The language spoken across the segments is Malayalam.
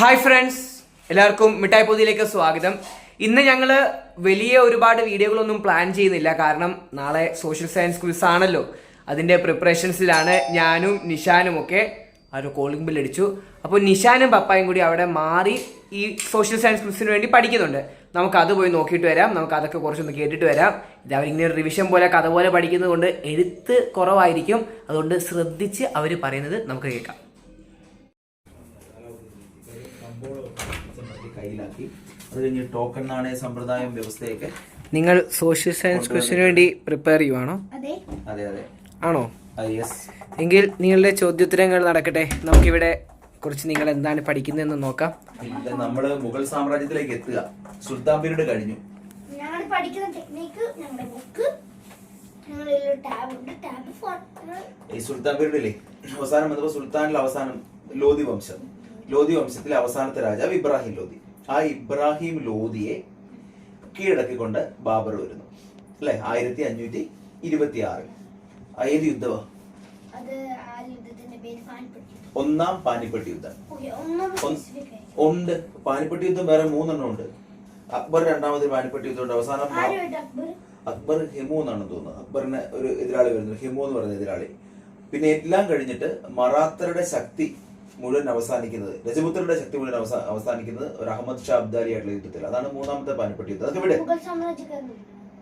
ഹായ് ഫ്രണ്ട്സ് എല്ലാവർക്കും മിഠായി പൊതിയിലേക്ക് സ്വാഗതം. ഇന്ന് ഞങ്ങൾ വലിയ ഒരുപാട് വീഡിയോകളൊന്നും പ്ലാൻ ചെയ്യുന്നില്ല. കാരണം നാളെ സോഷ്യൽ സയൻസ് ക്വിസ് ആണല്ലോ. അതിന്റെ പ്രിപ്പറേഷൻസിലാണ് ഞാനും നിഷാനും ഒക്കെ ഒരു കോളിംഗ് ബിൽ അടിച്ചു. അപ്പോൾ നിഷാനും പപ്പായും കൂടി അവിടെ മാറി ഈ സോഷ്യൽ സയൻസ് ക്വിസിന് വേണ്ടി പഠിക്കുന്നുണ്ട്. നമുക്ക് അത് പോയി നോക്കിയിട്ട് വരാം. നമുക്ക് അതൊക്കെ കുറച്ചൊന്ന് കേട്ടിട്ട് വരാം. ഇത് അവരിങ്ങനെ റിവിഷൻ പോലെ കഥ പോലെ പഠിക്കുന്നത് കൊണ്ട് എഴുത്ത് കുറവായിരിക്കും. അതുകൊണ്ട് ശ്രദ്ധിച്ച് അവർ പറയുന്നത് നമുക്ക് കേൾക്കാം. കയ്യിലാക്കി. അത് കഴിഞ്ഞ് ടോക്കൺ നാണയ സമ്പ്രദായം വ്യവസ്ഥയൊക്കെ നിങ്ങൾ സോഷ്യൽ സയൻസ് ക്വസ്റ്റിന് വേണ്ടി പ്രിപ്പയർ ചെയ്യുവാണോ? അതെ. അതെ ആണോ? യെസ് എങ്കിൽ നിങ്ങളുടെ ചോദ്യോത്തരങ്ങൾ നടക്കട്ടെ. നമുക്കിവിടെ കുറച്ച് നിങ്ങൾ എന്താണ് പഠിക്കുന്നതെന്ന് നോക്കാം. നമ്മൾ മുഗൾ സാമ്രാജ്യത്തിലേക്ക് എത്തുക. സുൽത്താൻ പീരീഡ് കഴിഞ്ഞു. ഞങ്ങൾ പഠിക്കുന്ന ടെക്നിക്ക് ഞങ്ങളുടെ ബുക്ക് ഞങ്ങളിൽ ടാബ് ഉണ്ട്. ടാബ് ഫോൺ ഈ സുൽത്താൻ പീരീഡിലെ അവസാനം വന്നപ്പോ സുൽത്താനിൽ അവസാനം ലോധി വംശം. ലോധി വംശത്തിലെ അവസാനത്തെ രാജാവ് ഇബ്രാഹിം ലോധി ആ ഇബ്രാഹിം ലോധിയെ കീഴടക്കിക്കൊണ്ട് ബാബർ വരുന്നു. അല്ലെ? ആയിരത്തി അഞ്ഞൂറ്റി ഇരുപത്തി ആറിൽ ഏത് യുദ്ധമാ ഒന്നാം പാനിപ്പട്ടി യുദ്ധം. ഉണ്ട്. പാനിപ്പട്ടി യുദ്ധം വേറെ മൂന്നെണ്ണം ഉണ്ട്. അക്ബർ രണ്ടാമത് പാനിപ്പട്ടി യുദ്ധം ഉണ്ട്. അവസാനം അക്ബർ ഹിമു എന്നാണ് തോന്നുന്നത്. അക്ബറിന് ഒരു എതിരാളി വരുന്നു. ഹിമു എന്ന് പറയുന്ന എതിരാളി. പിന്നെ എല്ലാം കഴിഞ്ഞിട്ട് മറാത്തരുടെ ശക്തി മുഴുവൻ അവസാനിക്കുന്നത് രജപുത്രരുടെ ശക്തി മുഴുവൻ അവസാ- അവസാനിക്കുന്നത് ഒരു അഹമ്മദ് ഷാ അബ്ദാലി ആയിട്ടുള്ള യുദ്ധത്തിൽ. അതാണ് മൂന്നാമത്തെ പാനപ്പെട്ടി യുദ്ധം. അതൊക്കെ ഇവിടെ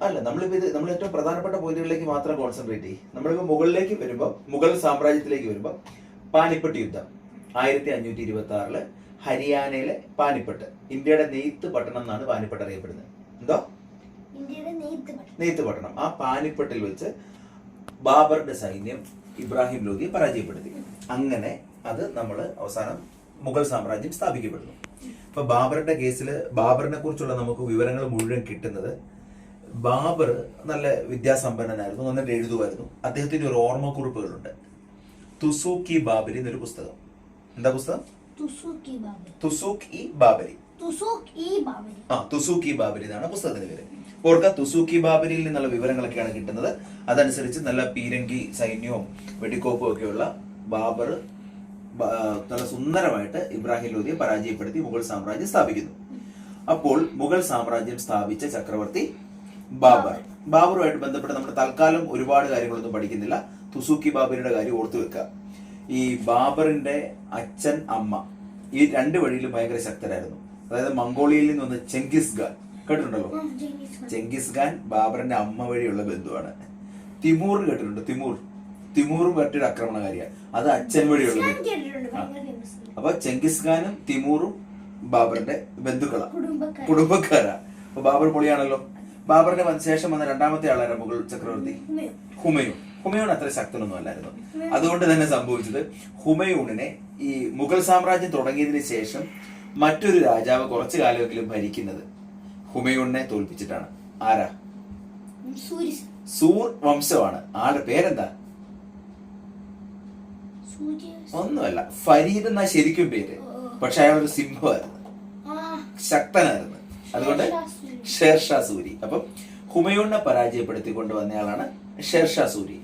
അല്ല നമ്മളിപ്പോ ഇത് നമ്മൾ ഏറ്റവും പ്രധാനപ്പെട്ട പോയിന്റുകളിലേക്ക് മാത്രം കോൺസെൻട്രേറ്റ് ചെയ്യും. നമ്മളിപ്പോ മുകളിലേക്ക് വരുമ്പോൾ മുഗൾ സാമ്രാജ്യത്തിലേക്ക് വരുമ്പോൾ പാനിപ്പട്ട് യുദ്ധം. ആയിരത്തി അഞ്ഞൂറ്റി ഇരുപത്തി ആറിൽ ഹരിയാനയിലെ പാനിപ്പട്ട്. ഇന്ത്യയുടെ നെയ്ത്ത് പട്ടണം എന്നാണ് പാനിപ്പട്ട് അറിയപ്പെടുന്നത്. എന്തോ? നെയ്ത്ത് പട്ടണം. ആ പാനിപ്പട്ടിൽ വെച്ച് ബാബറുടെ സൈന്യം ഇബ്രാഹിം ലോധിയെ പരാജയപ്പെടുത്തി. അങ്ങനെ അത് നമ്മൾ അവസാനം മുഗൾ സാമ്രാജ്യം സ്ഥാപിക്കപ്പെടുന്നു. ഇപ്പൊ ബാബറിന്റെ കേസിൽ ബാബറിനെ കുറിച്ചുള്ള നമുക്ക് വിവരങ്ങൾ മുഴുവൻ കിട്ടുന്നത് ബാബർ നല്ല വിദ്യാസമ്പന്നനായിരുന്നു നന്നായിട്ട് എഴുതുമായിരുന്നു. അദ്ദേഹത്തിന്റെ ഒരു ഓർമ്മക്കുറിപ്പുകളുണ്ട്. തുസൂക്ക് ഇ ബാബരി എന്നൊരു പുസ്തകം. എന്താ പുസ്തകം? തുസൂക്ക് ഇ ബാബരി. ആ തുസൂക്കി എന്നാണ് പുസ്തകത്തിന്റെ പേര്. ഓർക്ക തുസൂക്കി ബാബരിയിൽ നിന്നുള്ള വിവരങ്ങളൊക്കെയാണ് കിട്ടുന്നത്. അതനുസരിച്ച് നല്ല പീരങ്കി സൈന്യവും വെടിക്കോപ്പും ഒക്കെയുള്ള ബാബർ നല്ല സുന്ദരമായിട്ട് ഇബ്രാഹിം ലോധിയെ പരാജയപ്പെടുത്തി മുഗൾ സാമ്രാജ്യം സ്ഥാപിക്കുന്നു. അപ്പോൾ മുഗൾ സാമ്രാജ്യം സ്ഥാപിച്ച ചക്രവർത്തി ബാബർ. ബാബറുമായിട്ട് ബന്ധപ്പെട്ട് നമ്മുടെ തൽക്കാലം ഒരുപാട് കാര്യങ്ങളൊന്നും പഠിക്കുന്നില്ല. തുസൂക്കി ബാബറിന്റെ കാര്യം ഓർത്തു വെക്കുക. ഈ ബാബറിന്റെ അച്ഛൻ അമ്മ ഈ രണ്ട് വഴിയിലും ഭയങ്കര ശക്തരായിരുന്നു. അതായത് മംഗോളിയയിൽ നിന്ന് വന്ന ചെങ്കിസ് ഖാൻ. കേട്ടിട്ടുണ്ടല്ലോ. ചെങ്കിസ് ഖാൻ ബാബറിന്റെ അമ്മ വഴിയുള്ള ബന്ധുവാണ്. തിമൂർ കേട്ടിട്ടുണ്ട് തിമൂർ. തിമൂറും മറ്റൊരു ആക്രമണകാരിയാണ്. അത് അച്ഛൻ വഴിയുള്ളത് അപ്പൊ ചെങ്കിസ് ഖാനും തിമൂറും ബാബറിന്റെ ബന്ധുക്കളാണ് കുടുംബക്കാരാ. അപ്പൊ ബാബർ പൊളിയാണല്ലോ. ബാബറിന്റെ ശേഷം വന്ന രണ്ടാമത്തെ ആളാണ് മുഗൾ ചക്രവർത്തി? ഹുമയൂൺ. ഹുമയൂൺ. അത്ര ശക്തനൊന്നും അല്ലായിരുന്നു അതുകൊണ്ട് തന്നെ സംഭവിച്ചത് ഹുമയൂണിനെ ഈ മുഗൾ സാമ്രാജ്യം തുടങ്ങിയതിന് ശേഷം മറ്റൊരു രാജാവ് കുറച്ചു കാലമെങ്കിലും ഭരിക്കുന്നത് ഹുമയൂണിനെ തോൽപ്പിച്ചിട്ടാണ്. ആരാ? സൂർ വംശമാണ്. ആളുടെ പേരെന്താ? ഒന്നുമല്ല ഫരീദ് എന്നാ ശരിക്കും പേര്. പക്ഷെ അയാൾ ഒരു സിംഹമായിരുന്നു ശക്തനായിരുന്നു. അതുകൊണ്ട് ഷേർഷാ സൂരി. അപ്പം ഹുമയൂണിനെ പരാജയപ്പെടുത്തി കൊണ്ടുവന്നയാളാണ് ഷേർഷാ സൂരി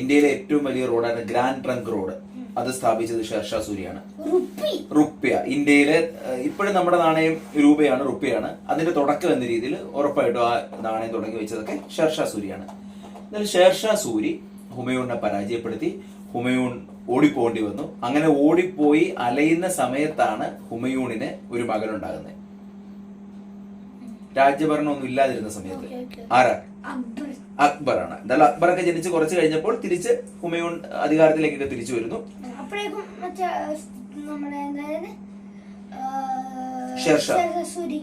ഇന്ത്യയിലെ ഏറ്റവും വലിയ റോഡാണ് ഗ്രാൻഡ് ട്രങ്ക് റോഡ്. അത് സ്ഥാപിച്ചത് ഷേർഷാ സൂരിയാണ് റുപ്യ. ഇന്ത്യയിലെ ഇപ്പോഴും നമ്മുടെ നാണയം രൂപയാണ് റുപ്യയാണ്. അതിന്റെ തുടക്കം എന്ന രീതിയിൽ ഉറപ്പായിട്ടും ആ നാണയം തുടങ്ങി വെച്ചതൊക്കെ ഷേർഷാ സൂരിയാണ് എന്നാൽ ഷേർഷാ സൂരി ഹുമയൂണിനെ പരാജയപ്പെടുത്തി. ഹുമയൂൺ ഓടിപ്പോണ്ടി വന്നു. അങ്ങനെ ഓടിപ്പോയി അലയുന്ന സമയത്താണ് ഹുമയൂണിന് ഒരു മകനുണ്ടാകുന്നത്. രാജ്യഭരണം ഒന്നും ഇല്ലാതിരുന്ന സമയത്ത്. ആരാ? അക്ബർ. അക്ബറാണ്. എന്തായാലും അക്ബറൊക്കെ ജനിച്ച് കുറച്ച് കഴിഞ്ഞപ്പോൾ തിരിച്ച് ഹുമയൂൺ അധികാരത്തിലേക്കൊക്കെ തിരിച്ചു വരുന്നു. അപ്പോഴേക്കും മറ്റേ ആ, ഷേർഷാ. സൂരി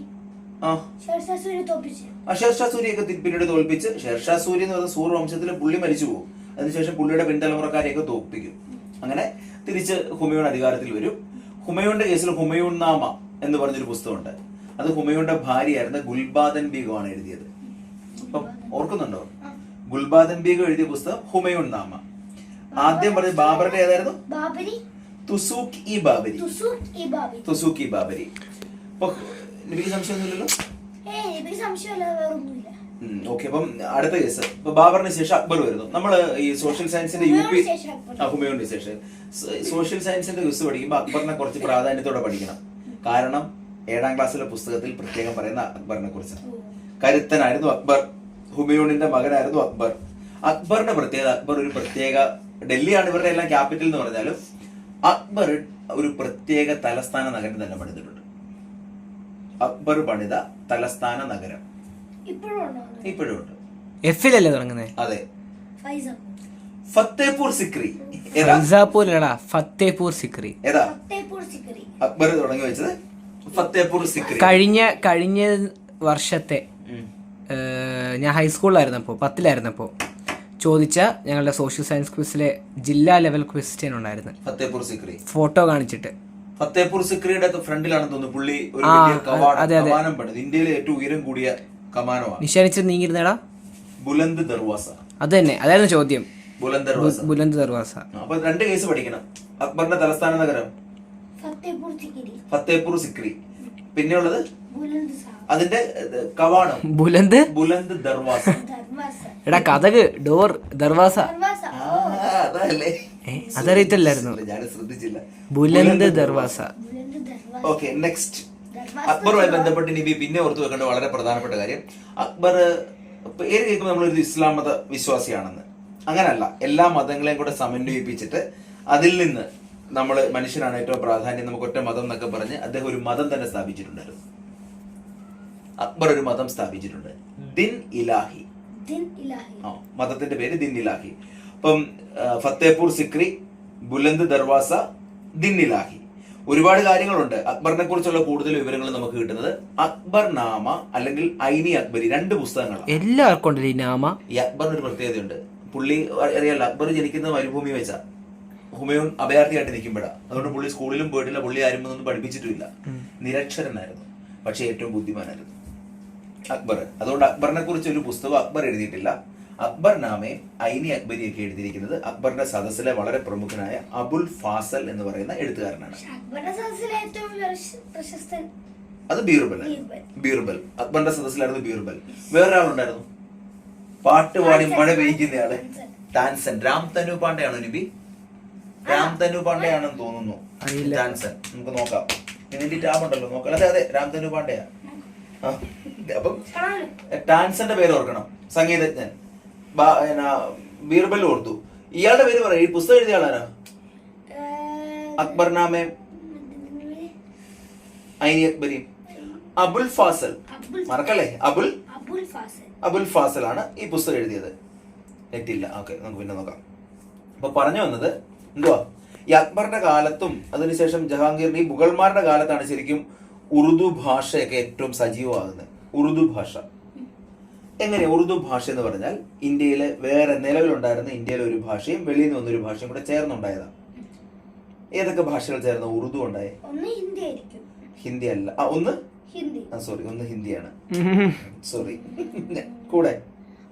ആ ഷേർഷാ. സൂരി തോപ്പിച്ചു ആ ഷേർഷാ സൂരിയൊക്കെ തി- പിന്നീട് തോൽപ്പിച്ച്. ഷേർഷാ സൂരി എന്ന് പറഞ്ഞ സൂർ വംശത്തിൽ പുള്ളി മരിച്ചു പോകും. അതിനുശേഷം പുള്ളിയുടെ പിൻതലമുറക്കാരെയൊക്കെ തോൽപ്പിക്കും. അങ്ങനെ തിരിച്ച് ഹുമയൂൺ അധികാരത്തിൽ വരും. ഹുമയൂണിന്റെ കേസിൽ ഹുമയൂൺ നാമ എന്ന് പറഞ്ഞൊരു പുസ്തകമുണ്ട്. അത് ഹുമയൂണിന്റെ ഭാര്യയായിരുന്ന ഗുൽബാദൻ ബീഗമാണ് എഴുതിയത്. അപ്പം ഓർക്കുന്നുണ്ടോ? ഗുൽബാദൻ ബീഗം എഴുതിയ പുസ്തകം ഹുമയൂൺ നാമ. ആദ്യം പറഞ്ഞ ബാബറിന്റെ ഏതായിരുന്നു? ബാബരി. തുസൂക്ക് ഇ ബാബരി. തുസൂക്ക് ഇ ബാബരി. അപ്പൊ എനിക്ക് സംശയമൊന്നുമില്ലല്ലോ വേറൊന്നുമില്ല. ഓക്കെ അപ്പം അടുത്ത കേസ് ഇപ്പൊ ബാബറിന് ശേഷം അക്ബർ വരുന്നു. നമ്മൾ ഈ സോഷ്യൽ സയൻസിന്റെ യു പി ഹുമയൂണിന് ശേഷം സോഷ്യൽ സയൻസിന്റെ ക്വിസ് പഠിക്കുമ്പോൾ അക്ബറിനെ കുറച്ച് പ്രാധാന്യത്തോടെ പഠിക്കണം. കാരണം ഏഴാം ക്ലാസ്സിലെ പുസ്തകത്തിൽ പ്രത്യേകം പറയുന്ന അക്ബറിനെ കുറിച്ച് കരുത്തനായിരുന്നു അക്ബർ. ഹുമയൂണിന്റെ മകനായിരുന്നു അക്ബർ. അക്ബറിന്റെ പ്രത്യേകത അക്ബർ ഒരു പ്രത്യേക ഡൽഹിയാണ് ഇവരുടെ എല്ലാം ക്യാപിറ്റൽ എന്ന് പറഞ്ഞാലും അക്ബർ ഒരു പ്രത്യേക തലസ്ഥാന നഗരം തന്നെ പണിതിട്ടുണ്ട്. അക്ബർ പണിത തലസ്ഥാന നഗരം. ഇപ്പോഴും ഉണ്ടോ? ഇപ്പോഴും ഉണ്ട്. എഫിലല്ലേ തുടങ്ങുന്നത് അതെ. ഫത്തേപൂർ സിക്രി. ഫത്തേപൂർ സിക്രി. ഏതാ? അക്ബർ തുടങ്ങി വെച്ചത് ഫത്തേപൂർ സിക്രി. കഴിഞ്ഞ കഴിഞ്ഞ വർഷത്തെ. ഏഹ്, ഞാൻ ഹൈസ്കൂളിലായിരുന്നപ്പോൾ പത്തിലായിരുന്നപ്പോൾ ചോദിച്ച ഞങ്ങളുടെ സോഷ്യൽ സയൻസ് ക്വിസിലെ ജില്ലാ ലെവൽ ക്വസ്റ്റ്യൻ ഉണ്ടായിരുന്നു. ഫത്തേപൂർ സിക്രി. ഫോട്ടോ കാണിച്ചിട്ട്. ഫത്തേപൂർ സിക്രിയുടെ ഫ്രണ്ടിലാണെന്ന് തോന്നുന്നു പുള്ളി ഒരു വലിയ കവാടം അതെ, അതെ. പണിത്. ഇന്ത്യയിലെ ഏറ്റവും ഉയരം കൂടിയ കമാനമാണ് നിശാനിച്ച് നീങ്ങിരുന്നേടാ ബുലന്ദ് ദർവാസ. അത് തന്നെ അതായിരുന്നു ചോദ്യം. ബുലന്ദ് ദർവാസ. ബുലന്ദ് ദർവാസ. അപ്പൊ രണ്ട് കേസ് പഠിക്കണം. അക്ബറിന്റെ തലസ്ഥാന നഗരം ഫത്തേപൂർ സിക്രി പിന്നെയുള്ളത്? അതിന്റെ കവാടം. ബുലന്ദ്? ബുലന്ദ് ദർവാസ. എടാ കഥക് ഡോർ ദർവാസ. അതറിയത്തില്ലായിരുന്നു. ഞാൻ ശ്രദ്ധിച്ചില്ല. ബുലന്ദ് ദർവാസ. ഓക്കെ നെക്സ്റ്റ് അക്ബറുമായി ബന്ധപ്പെട്ട് ഇനി പിന്നെ ഓർത്ത് വെക്കേണ്ട വളരെ പ്രധാനപ്പെട്ട കാര്യം അക്ബർ പേര് കേൾക്കുമ്പോൾ നമ്മളൊരു ഇസ്ലാം മത വിശ്വാസിയാണെന്ന്. അങ്ങനല്ല എല്ലാ മതങ്ങളെയും കൂടെ സമന്വയിപ്പിച്ചിട്ട് അതിൽ നിന്ന് നമ്മൾ മനുഷ്യനാണ് ഏറ്റവും പ്രാധാന്യം നമുക്ക് ഒറ്റ മതം എന്നൊക്കെ പറഞ്ഞ് അദ്ദേഹം ഒരു മതം തന്നെ സ്ഥാപിച്ചിട്ടുണ്ടായിരുന്നു. അക്ബർ ഒരു മതം സ്ഥാപിച്ചിട്ടുണ്ട്. ദിൻ ഇലാഹി. ദിൻ ഇലാഹി. ആ മതത്തിന്റെ പേര് ദിൻ ഇലാഹി. അപ്പം ഫത്തേപൂർ സിക്രി ബുലന്ദ് ദർവാസ ദിൻ ഇലാഹി. ഒരുപാട് കാര്യങ്ങളുണ്ട്. അക്ബറിനെ കുറിച്ചുള്ള കൂടുതൽ വിവരങ്ങൾ നമുക്ക് കിട്ടുന്നത് അക്ബർ നാമ അല്ലെങ്കിൽ ഐനി അക്ബരി രണ്ട് പുസ്തകങ്ങളാണ്. എല്ലാവർക്കും ഈ നാമ. ഈ അക്ബറിന് ഒരു പ്രത്യേകതയുണ്ട്. പുള്ളി അറിയാലോ അക്ബർ ജനിക്കുന്ന മരുഭൂമി വെച്ചാ. ഹുമയൂൺ അഭയാർത്ഥിയായിട്ട് നിൽക്കുമ്പോഴാണ് അതുകൊണ്ട് പുള്ളി സ്കൂളിലും പോയിട്ടില്ല പുള്ളി ആരും ഒന്നും പഠിപ്പിച്ചിട്ടില്ല. നിരക്ഷരനായിരുന്നു. പക്ഷെ ഏറ്റവും ബുദ്ധിമാനായിരുന്നു അക്ബർ. അതുകൊണ്ട് അക്ബറിനെ കുറിച്ച് ഒരു പുസ്തകം അക്ബർ എഴുതിയിട്ടില്ല. അക്ബർ നാമെ ഐനി അക്ബരിയൊക്കെ എഴുതിയിരിക്കുന്നത് അക്ബറിന്റെ സദസ്സിലെ വളരെ പ്രമുഖനായ അബുൽ ഫാസൽ എന്ന് പറയുന്ന എഴുത്തുകാരനാണ്. അക്ബറുടെ സദസ്സിലെ ഏറ്റവും പ്രശസ്തൻ അത് ബീർബൽ ബീർബൽ. അക്ബറിന്റെ സദസ്സിലായിരുന്നു ബീർബൽ വേറൊരാളുണ്ടായിരുന്നു? പാട്ട് പാടി മഴ പെയ്യുന്നയാൾ. ടാൻസൻ. രാം തനു പാണ്ഡെയാണോ നിബി? രാം തനു പാണ്ഡെയാണെന്ന് തോന്നുന്നു. ടാൻസൻ. നമുക്ക് നോക്കാം. ഇതിന്റെ ടാബ് ഉണ്ടല്ലോ. നോക്കാം. അതെ അതെ. രാം തനു പാണ്ഡെയാ. അപ്പം ടാൻസന്റെ പേര് ഓർക്കണം. സംഗീതജ്ഞൻ. ബീർബൽ ഓർത്തു. ഇയാളുടെ പേര് പറയാം ഈ പുസ്തകം എഴുതിയ ആളാരാ? അക്ബർനാമേ അക്ബർ നാമെ. ഐനി അക്ബരി അബുൽ ഫാസൽ. മറക്കല്ലേ? അബുൽ? അബുൽ ഫാസൽ. ആണ് ഈ പുസ്തകം എഴുതിയത്. നെറ്റില്ല. ഓക്കെ നമുക്ക് പിന്നെ നോക്കാം. അപ്പൊ പറഞ്ഞു വന്നത് എന്തുവാ? ഈ അക്ബറിന്റെ കാലത്തും അതിനുശേഷം ജഹാംഗീറിന്റെ ഈ മുഗൾമാരുടെ കാലത്താണ് ശരിക്കും ഉറുദു ഭാഷയൊക്കെ ഏറ്റവും സജീവമാകുന്നത്. ഉറുദു ഭാഷ. എങ്ങനെ ഉറുദു ഭാഷ എന്ന് പറഞ്ഞാൽ ഇന്ത്യയിലെ വേറെ നിലവിലുണ്ടായിരുന്ന ഇന്ത്യയിലെ ഒരു ഭാഷയും വെളിയിൽ നിന്ന് വന്നൊരു ഭാഷയും കൂടെ ചേർന്നുണ്ടായതാണ് ഏതൊക്കെ ഭാഷകൾ ചേർന്ന ഉറുദു ഉണ്ടായി? ഒന്ന് ഹിന്ദി അല്ല. ആ ഒന്ന്? ഹിന്ദി. ആ സോറി ഒന്ന് ഹിന്ദിയാണ്. സോറി കൂടെ?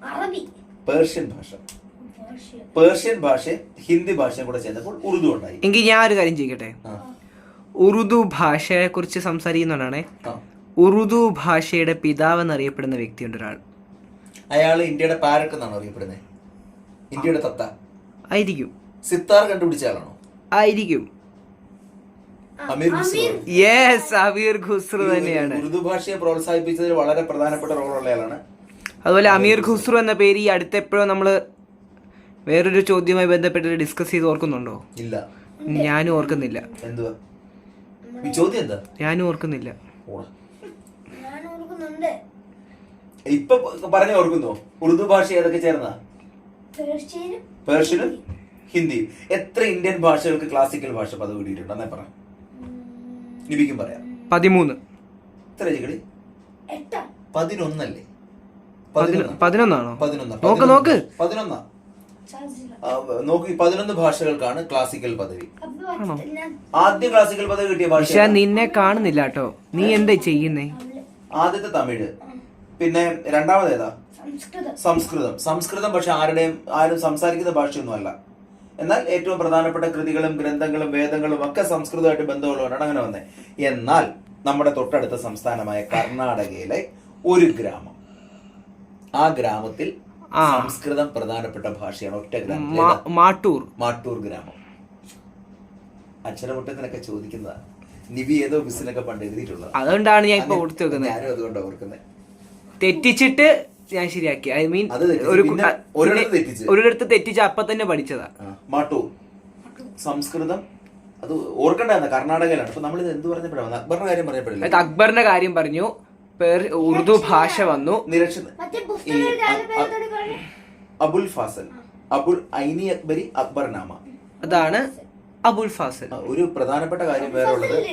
അറബി. പേർഷ്യൻ ഭാഷ. പേർഷ്യ പേർഷ്യൻ ഭാഷയും ഹിന്ദി ഭാഷയും കൂടെ ചേർന്നപ്പോൾ ഉറുദു ഉണ്ടായി. എങ്കിൽ ഞാൻ ഒരു കാര്യം ചെയ്യട്ടെ ഉറുദു ഭാഷയെ കുറിച്ച് സംസാരിക്കുന്നതാണ്. ഉറുദു ഭാഷയുടെ പിതാവ് എന്നറിയപ്പെടുന്ന വ്യക്തിയുണ്ട് ഒരാൾ. അയാൾ ഇന്ത്യയുടെ പാരറ്റ് എന്നാണ് അറിയപ്പെടുന്നത് ഇന്ത്യയുടെ തത്ത. ആയിരിക്കും. സിത്താർ കണ്ടുപിടിച്ച ആളാണോ? ആയിരിക്കും. അമീർ യെസ് അമീർ ഖുസ്രു തന്നെയാണ്. ഉറുദു ഭാഷയെ പ്രോത്സാഹിപ്പിച്ചതിൽ വളരെ പ്രധാനപ്പെട്ട റോളുള്ള ആളാണ്. അതുപോലെ അമീർ ഖുസ്രു. എന്ന പേര് ഈ അടുത്തെപ്പോഴും നമ്മൾ വേറൊരു ചോദ്യവുമായി ബന്ധപ്പെട്ട് ഡിസ്കസ് ചെയ്ത് ഓർക്കുന്നുണ്ടോ? ഇല്ല. ഞാനും ഓർക്കുന്നില്ല. എന്തുവാ? ഈ ചോദ്യം എന്താ? ഞാനും ഓർക്കുന്നില്ല. ഓടാ. ഞാൻ ഓർക്കുന്നുണ്ട്. ഇപ്പൊ പറഞ്ഞു ഓർക്കുന്നോ? ഉറുദു ഭാഷ ഏതൊക്കെ ചേർന്ന? പേർഷ്യനും ഹിന്ദി ഹിന്ദിയും. എത്ര ഇന്ത്യൻ ഭാഷകൾക്ക് ക്ലാസിക്കൽ ഭാഷ പദവി കിട്ടിയിട്ടുണ്ട്? എന്നേ പറ. ലിപിക്കും പറയാം. പതിമൂന്ന്. എത്ര ചെടി പതിനൊന്നല്ലേ? പതിനൊ- പതിനൊന്നാണോ? പതിനൊന്ന്. നോക്ക് നോക്ക്. പതിനൊന്നാ? നോക്കി പതിനൊന്ന് ഭാഷകൾക്കാണ് ക്ലാസിക്കൽ പദവി. ആദ്യ ക്ലാസിക്കൽ പദവി കിട്ടിയ ഭാഷ നിന്നെ കാണുന്നില്ല കേട്ടോ. നീ എന്താ ചെയ്യുന്നേ? ആദ്യത്തെ തമിഴ്. പിന്നെ രണ്ടാമത് ഏതാ സംസ്കൃതം. സംസ്കൃതം. സംസ്കൃതം പക്ഷെ ആരുടെയും ആരും സംസാരിക്കുന്ന ഭാഷയൊന്നുമല്ല. എന്നാൽ ഏറ്റവും പ്രധാനപ്പെട്ട കൃതികളും ഗ്രന്ഥങ്ങളും വേദങ്ങളും ഒക്കെ സംസ്കൃതമായിട്ട് ബന്ധമുള്ളവരാണ് അങ്ങനെ വന്നത് എന്നാൽ നമ്മുടെ തൊട്ടടുത്ത സംസ്ഥാനമായ കർണാടകയിലെ ഒരു ഗ്രാമം. ആ ഗ്രാമത്തിൽ ആ. സംസ്കൃതം പ്രധാനപ്പെട്ട ഭാഷയാണ് ഒറ്റ ഗ്രാമം. മാട്ടൂർ. മാട്ടൂർ ഗ്രാമം. അക്ഷരമുട്ടത്തിനൊക്കെ ചോദിക്കുന്നതാണ് നിവി ഏതോ ബിസിനൊക്കെ പണ്ട് എഴുതിയിട്ടുള്ളത്. അതുകൊണ്ടാണ് ഞാൻ ഇപ്പൊ കൊടുത്തു വെക്കുന്നത്. ഞാനും അതുകൊണ്ടാണ് ഓർക്കുന്നത് തെറ്റിച്ചിട്ട് ഞാൻ ശരിയാക്കി. ഐ മീൻ അത് തെറ്റിച്ച്. ഒരു പിന്നെ ഒരിടത്ത് തെറ്റിച്ച്. ഒരിടത്ത് തെറ്റിച്ച് അപ്പൊ തന്നെ പഠിച്ചതാ. ആ, മാട്ടു. സംസ്കൃതം. അത് ഓർക്കണ്ടായിരുന്ന? കർണാടകയിലാണ്. അപ്പൊ നമ്മൾ ഇത് എന്ത് പറഞ്ഞപ്പോഴാണ് അക്ബറിന്റെ കാര്യം പറഞ്ഞപ്പോഴല്ലേ? അത് അക്ബറിന്റെ കാര്യം പറഞ്ഞു. പേർ- ഉറുദു ഭാഷ വന്നു. നിരക്ഷര മറ്റേ ഈ പുസ്തകം എഴുതാൻ അ- പേര് അ- അബുൽ ഫാസൽ. അബുൽ ഐനി അക്ബരി അക്ബർ നാമ അതാണ് അബുൽ ഫാസൽ. ആ, ഒരു പ്രധാനപ്പെട്ട കാര്യം വേറെ ഉള്ളത്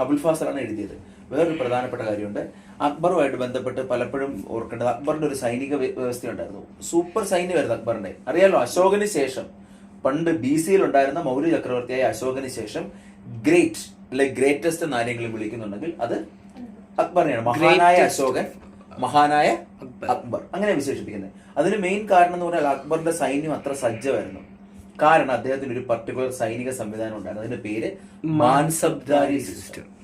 അബുൽ ഫാസൽ ആണ് എഴുതിയത്. വേറൊരു പ്രധാനപ്പെട്ട കാര്യമുണ്ട്. അക്ബറുമായിട്ട് ബന്ധപ്പെട്ട് പലപ്പോഴും ഓർക്കേണ്ടത് അക്ബറിന്റെ ഒരു സൈനിക വ്യവസ്ഥയുണ്ടായിരുന്നു. വ്യവസ്ഥ ഉണ്ടായിരുന്നു സൂപ്പർ സൈന്യമായിരുന്നു അക്ബറിന്റെ. അറിയാലോ അശോകന് ശേഷം പണ്ട് ബി സിയിൽ ഉണ്ടായിരുന്ന മൗര്യ ചക്രവർത്തിയായ അശോകന് ശേഷം ഗ്രേറ്റ് അല്ലെ ഗ്രേറ്റസ്റ്റ് എന്ന് ആരെങ്കിലും വിളിക്കുന്നുണ്ടെങ്കിൽ അത് അക്ബറിനെയാണ്. മഹാനായ അശോകൻ മഹാനായ അക്ബർ. അങ്ങനെ വിശേഷിപ്പിക്കുന്നത്. അതിന് മെയിൻ കാരണം എന്ന് പറഞ്ഞാൽ അക്ബറിന്റെ സൈന്യം അത്ര സജ്ജമായിരുന്നു. കാരണം അദ്ദേഹത്തിന് ഒരു പർട്ടിക്കുലർ സൈനിക സംവിധാനം ഉണ്ടായിരുന്നു. അതിന്റെ പേര് മാൻസബ്ദാരി സിസ്റ്റം.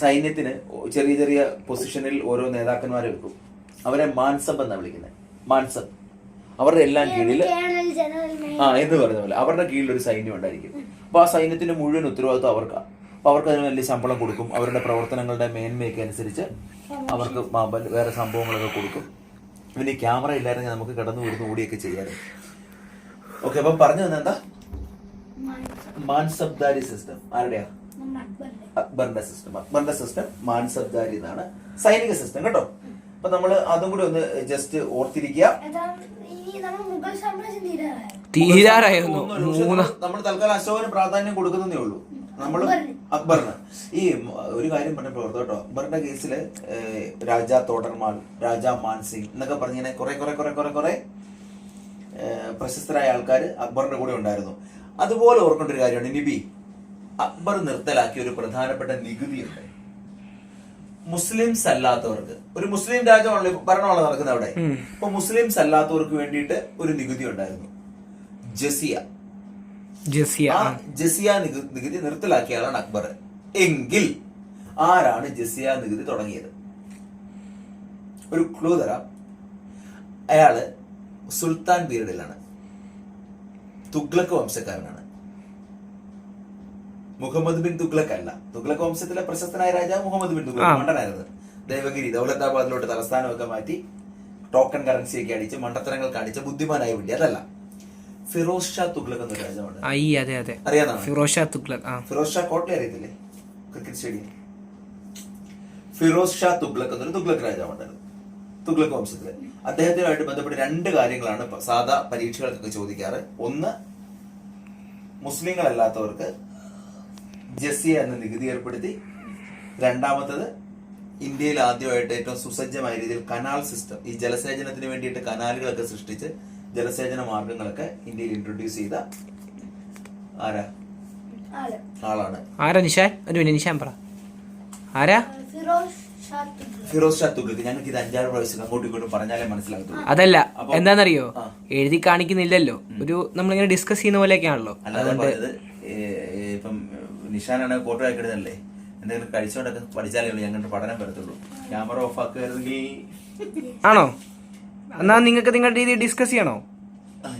സൈന്യത്തിന് ചെറിയ ചെറിയ പൊസിഷനിൽ ഓരോ നേതാക്കന്മാരെ വെക്കും. അവരെ മാൻസബ് എന്നാണ് വിളിക്കുന്നത് മാൻസബ്. അവരുടെ എല്ലാം കീഴിൽ. ആ എന്ന് പറഞ്ഞ പോലെ. അവരുടെ കീഴിൽ ഒരു സൈന്യം ഉണ്ടായിരിക്കും. അപ്പൊ ആ സൈന്യത്തിന്റെ മുഴുവൻ ഉത്തരവാദിത്വം അവർക്കാണ് അപ്പൊ അവർക്ക് അതിന് വലിയ ശമ്പളം കൊടുക്കും. അവരുടെ പ്രവർത്തനങ്ങളുടെ മേന്മയൊക്കെ അനുസരിച്ച് അവർക്ക് വേറെ സംഭവങ്ങളൊക്കെ കൊടുക്കും. പിന്നെ ക്യാമറ ഇല്ലായിരുന്നെങ്കിൽ നമുക്ക് കടന്നു വരുന്ന ഓടിയൊക്കെ ചെയ്യാറ് ഓക്കെ അപ്പൊ പറഞ്ഞു തന്നെ എന്താ മാൻസബ്ദാരി സിസ്റ്റം ആരുടെയാ? അക്ബറിന്റെ. സിസ്റ്റം അക്ബറിന്റെ സിസ്റ്റം മാൻസബ്ദാരി എന്നാണ് സൈനിക സിസ്റ്റം കേട്ടോ. അപ്പൊ നമ്മൾ അതും കൂടി ഒന്ന് ജസ്റ്റ് ഓർത്തിരിക്കുക. നമ്മൾ തീരാറായിരുന്നു. തൽക്കാലം അശോകന് പ്രാധാന്യം കൊടുക്കുന്നതേ ഉള്ളൂ. നമ്മൾ അക്ബറിന്. ഈ ഒരു കാര്യം പറഞ്ഞപ്പോൾ ഓർത്തു കേട്ടോ. അക്ബറിന്റെ കേസിൽ രാജ രാജ രാജാ മാൻസിംഗ് എന്നൊക്കെ പറഞ്ഞിങ്ങനെ കുറെ കുറെ കുറെ കുറെ കുറെ പ്രശസ്തരായ ആൾക്കാർ അക്ബറിന്റെ കൂടെ ഉണ്ടായിരുന്നു. അതുപോലെ ഓർക്കേണ്ട ഒരു കാര്യമാണ് നിബി അക്ബർ നിർത്തലാക്കിയ ഒരു പ്രധാനപ്പെട്ട നികുതിയുണ്ട് മുസ്ലിംസ് അല്ലാത്തവർക്ക് ഒരു മുസ്ലിം രാജ്യമാണല്ലോ ഇപ്പൊ ഭരണമാണല്ലോ നടക്കുന്നത് അവിടെ. അപ്പൊ മുസ്ലിംസ് അല്ലാത്തവർക്ക് വേണ്ടിയിട്ട് ഒരു നികുതി ഉണ്ടായിരുന്നു. ജസിയ. ജസിയ. ആ ജസിയ നികു- നികുതി നിർത്തലാക്കിയ ആളാണ് അക്ബർ. എങ്കിൽ ആരാണ് ജസിയ നികുതി തുടങ്ങിയത്? ഒരു ക്ലൂ തരാം. അയാൾ സുൽത്താൻ പീരീഡിലാണ്. തുഗ്ലക്ക് വംശക്കാരനാണ്. മുഹമ്മദ് ബിൻ തുഗ്ലക് അല്ല തുഗ്ലക് വംശത്തിലെ പ്രശസ്തനായ രാജാവ് മുഹമ്മദ് ബിൻ തുഗ്ലക്. മണ്ടനായിരുന്നു. ദേവഗിരി ദൗലത്താബാദിലോട്ട് തലസ്ഥാനമൊക്കെ മാറ്റി ടോക്കൺ കറൻസി ഒക്കെ അടിച്ച് മണ്ടത്തരങ്ങൾ കാണിച്ച ബുദ്ധിമാനായി വേണ്ടി അതല്ല ഫിറോസ് ഷാ തുഗ്ലക് എന്നൊരു രാജാവാണ് അറിയാതാണ് ഫിറോസ് ഷാ തുഗ്ലക് ഫിറോസ് ഷാ കോട്ട അറിയത്തില്ലേ? Cricket stadium. ഫിറോസ് ഷാ തുഗ്ലക് എന്നൊരു തുഗ്ലക് രാജാവുണ്ടായിരുന്നു. തുഗ്ലക് വംശത്തിൽ. അദ്ദേഹത്തിനുമായിട്ട് ബന്ധപ്പെട്ട് രണ്ട് കാര്യങ്ങളാണ് സാധാ പരീക്ഷകൾക്കൊക്കെ ചോദിക്കാറ്. ഒന്ന് മുസ്ലിങ്ങളല്ലാത്തവർക്ക് ജസിയ എന്ന നികുതി ഏർപ്പെടുത്തി. രണ്ടാമത്തത് ഇന്ത്യയിൽ ആദ്യമായിട്ട് ഏറ്റവും സുസജ്ജമായ രീതിയിൽ കനാൽ സിസ്റ്റം ഈ ജലസേചനത്തിന് വേണ്ടിയിട്ട് കനാലുകളൊക്കെ സൃഷ്ടിച്ച് ജലസേചന മാർഗങ്ങളൊക്കെ ഇന്ത്യയിൽ ഇൻട്രൊഡ്യൂസ് ചെയ്ത ആരാ? ആൾ. ആളാണ്. ആരാ നിഷാൻ ഒരു മിനിറ്റ് നിഷാൻ പറ. ആരാ? ഫിറോസ് ഷാ തുഗ്ലക്ക് ഞങ്ങൾക്ക് ഇത് അഞ്ചാറ് പ്രാവശ്യം അങ്ങോട്ടും ഇങ്ങോട്ടും പറഞ്ഞാലേ മനസ്സിലാകത്തുള്ളൂ. അതല്ല എന്താണെന്നറിയോ എഴുതി കാണിക്കുന്നില്ലല്ലോ. ഒരു നമ്മളിങ്ങനെ ഡിസ്കസ് ചെയ്യുന്ന പോലെയൊക്കെയാണല്ലോ. അല്ലാതെ അതുകൊണ്ട് നിഷാനാണ് ഫോട്ടോ ആക്കി ഇടുന്നല്ലേ എന്തെങ്കിലും കഴിച്ചോണ്ടൊക്കെ പഠിച്ചാലേ ഉള്ളൂ ഞങ്ങളുടെ പഠനം വരത്തുള്ളൂ. ക്യാമറ ഓഫ് ആക്കുകയായിരുന്നെങ്കിൽ ആണോ? എന്നാ നിങ്ങൾക്ക് നിങ്ങളുടെ രീതി ഡിസ്കസ് ചെയ്യണോ?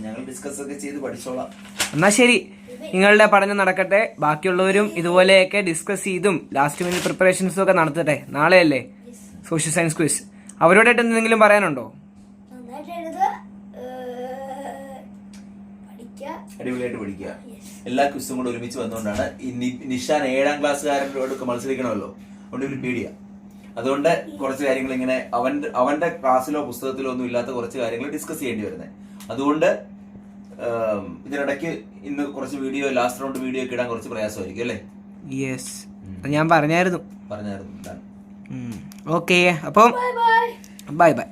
ഞങ്ങൾ ഡിസ്കസ് ഒക്കെ ചെയ്ത് പഠിച്ചോളാം. എന്നാ ശരി. നിങ്ങളുടെ പഠനം നടക്കട്ടെ. ബാക്കിയുള്ളവരും ഇതുപോലെയൊക്കെ ഡിസ്കസ് ചെയ്തും ലാസ്റ്റ് മിനിറ്റ് പ്രിപ്പറേഷൻസും ഒക്കെ നടത്തട്ടെ. നാളെയല്ലേ? സോഷ്യൽ സയൻസ് ക്വിസ് അവരോടായിട്ട് എന്തെങ്കിലും പറയാനുണ്ടോ? അടിപൊളിയായിട്ട് പഠിക്കുക. എല്ലാ ക്വിസും കൂടെ ഒരുമിച്ച് വന്നുകൊണ്ടാണ് ഈ നിഷാൻ ഏഴാം ക്ലാസ്സുകാരനോടൊക്കെ മത്സരിക്കണമല്ലോ. അതുകൊണ്ട് ഒരു പേടിയാ. അതുകൊണ്ട് കുറച്ച് കാര്യങ്ങൾ ഇങ്ങനെ അവന്റെ അവന്റെ ക്ലാസ്സിലോ പുസ്തകത്തിലോ ഒന്നും ഇല്ലാത്ത കുറച്ച് കാര്യങ്ങൾ ഡിസ്കസ് ചെയ്യേണ്ടി വരുന്നത് അതുകൊണ്ട് ഇതിനിടയ്ക്ക് ഇന്ന് കുറച്ച് വീഡിയോ ലാസ്റ്റ് റൗണ്ട് വീഡിയോ ഒക്കെ ഇടാൻ കുറച്ച് പ്രയാസമായിരിക്കും അല്ലേ? യെസ് ഞാൻ പറഞ്ഞായിരുന്നു. പറഞ്ഞായിരുന്നു. ഓക്കെ അപ്പം ബൈ ബൈ ബൈ ബൈ